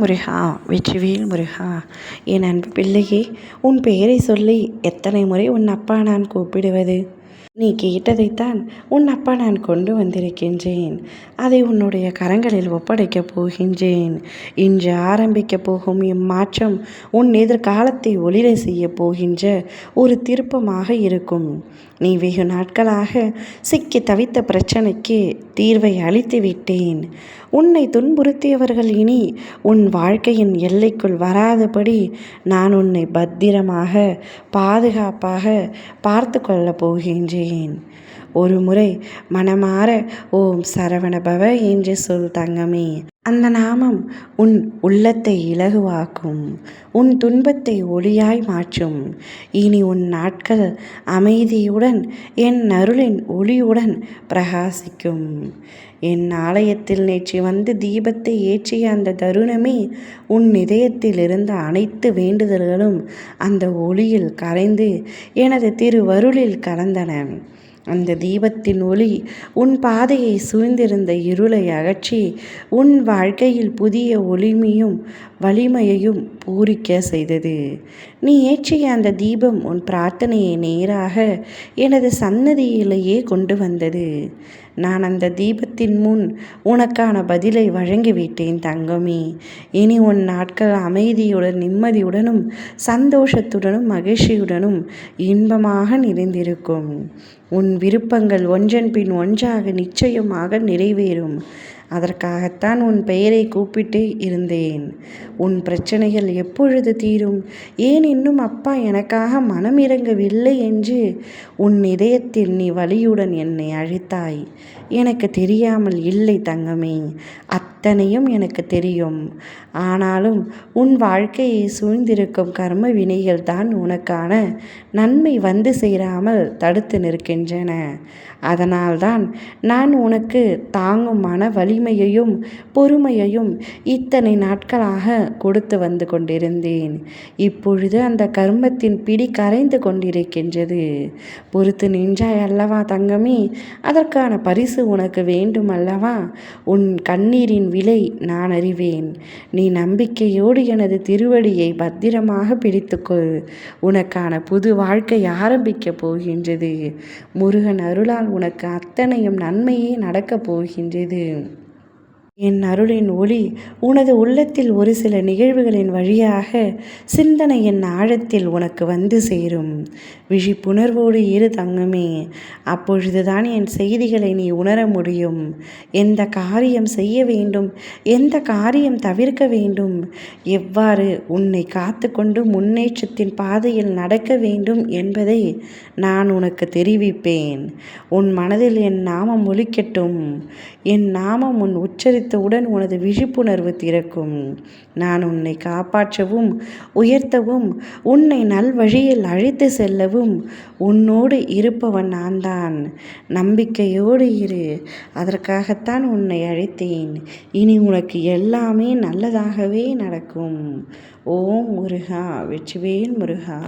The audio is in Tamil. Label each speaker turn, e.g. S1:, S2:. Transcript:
S1: முருகா வெற்றிவேல் முருகா என் அன்பு பிள்ளையே உன் பெயரை சொல்லி எத்தனை முறை உன் அப்பா நான் கூப்பிடுவது? நீ கேட்டதைத்தான் உன் அப்பா நான் கொண்டு வந்திருக்கின்றேன். அதை உன்னுடைய கரங்களில் ஒப்படைக்கப் போகின்றேன். இன்று ஆரம்பிக்கப் போகும் இம்மாற்றம் உன் எதிர்காலத்தை ஒளிரை செய்யப் போகின்ற ஒரு திருப்பமாக இருக்கும். நீ வெகு நாட்களாக சிக்கி தவித்த பிரச்சனைக்கு தீர்வை அளித்து விட்டேன். உன்னை துன்புறுத்தியவர்கள் இனி உன் வாழ்க்கையின் எல்லைக்குள் வராதபடி நான் உன்னை பத்திரமாக பாதுகாப்பாக பார்த்து கொள்ளப் போகின்றேன் ஒரு முறை மனமாற ஓம் சரவணபவ என்று சொல் தங்கமே. அந்த நாமம் உன் உள்ளத்தை இலகுவாக்கும் உன் துன்பத்தை ஒளியாய் மாற்றும். இனி உன் நாட்கள் அமைதியுடன் என் அருளின் ஒளியுடன் பிரகாசிக்கும். என் ஆலயத்தில் நேற்று வந்து தீபத்தை ஏற்றிய அந்த தருணமே உன் இதயத்தில் இருந்த அனைத்து வேண்டுதல்களும் அந்த ஒளியில் கரைந்து எனது திருவருளில் கலந்தன. அந்த தீபத்தின் ஒளி உன் பாதையை சூழ்ந்திருந்த இருளை அகற்றி உன் வாழ்க்கையில் புதிய ஒளிமையும் வலிமையையும் பூரிக்க செய்தது. நீ ஏற்றிய அந்த தீபம் உன் பிரார்த்தனையை நேராக எனது சன்னதியிலேயே கொண்டு வந்தது. நான் அந்த தீபத்தின் முன் உனக்கான பதிலை வழங்கிவிட்டேன் தங்கமே. இனி உன் நாட்கள் அமைதியுடன் நிம்மதியுடனும் சந்தோஷத்துடனும் மகிழ்ச்சியுடனும் இன்பமாக நிறைந்திருக்கும். உன் விருப்பங்கள் ஒன்றன் பின் ஒன்றாக நிச்சயமாக நிறைவேறும். அதற்காகத்தான் உன் பெயரை கூப்பிட்டு இருந்தேன். உன் பிரச்சனைகள் எப்பொழுது தீரும்? ஏன் இன்னும் அப்பா எனக்காக மனம் இறங்கவில்லை என்று உன் இதயத்தில் நீ வலியுடன் என்னை அழைத்தாய். எனக்கு தெரியாமல் இல்லை தங்கமே அத்தனையும் எனக்கு தெரியும். ஆனாலும் உன் வாழ்க்கையை சூழ்ந்திருக்கும் கர்ம வினைகள் தான் உனக்கான நன்மை வந்து சேராமல் தடுத்து நிற்கின்றன. அதனால்தான் நான் உனக்கு தாங்கும் மன வலி வலிமையையும் பொறுமையையும் இத்தனை நாட்களாக கொடுத்து வந்து கொண்டிருந்தேன். இப்பொழுது அந்த கர்மத்தின் பிடி கரைந்து கொண்டிருக்கின்றது. பொறுத்து நின்றாய் அல்லவா தங்கமே? அதற்கான பரிசு உனக்கு வேண்டும் அல்லவா உன் கண்ணீரின் விலை நான் அறிவேன். நீ நம்பிக்கையோடு எனது திருவடியை பத்திரமாக பிடித்துக்கொள். உனக்கான புது வாழ்க்கை ஆரம்பிக்கப் போகின்றது. முருகன் அருளால் உனக்கு அத்தனையும் நன்மையே நடக்கப் போகின்றது. என் அருளின் ஒளி உனது உள்ளத்தில் ஒரு சில நிகழ்வுகளின் வழியாக சிந்தனையின் ஆழத்தில் உனக்கு வந்து சேரும். விழிப்புணர்வோடு இரு தங்கமே. அப்பொழுதுதான் என் செய்திகளை நீ உணர முடியும். எந்த காரியம் செய்ய வேண்டும்? எந்த காரியம் தவிர்க்க வேண்டும்? எவ்வாறு உன்னை காத்து கொண்டு முன்னேற்றத்தின் பாதையில் நடக்க வேண்டும் என்பதை நான் உனக்கு தெரிவிப்பேன். உன் மனதில் என் நாமம் ஒலிக்கட்டும். என் நாமம் உன் உச்சரித்து உடன் உனது விழிப்புணர்வு திறக்கும். நான் உன்னை காப்பாற்றவும் உயர்த்தவும் உன்னை நல்வழியில் அழைத்து செல்லவும் உன்னோடு இருப்பவன் நான் தான் நம்பிக்கையோடு இரு. அதற்காகத்தான் உன்னை அழைத்தேன். இனி உனக்கு எல்லாமே நல்லதாகவே நடக்கும். ஓம் முருகா. வெற்றிவேல் முருகா.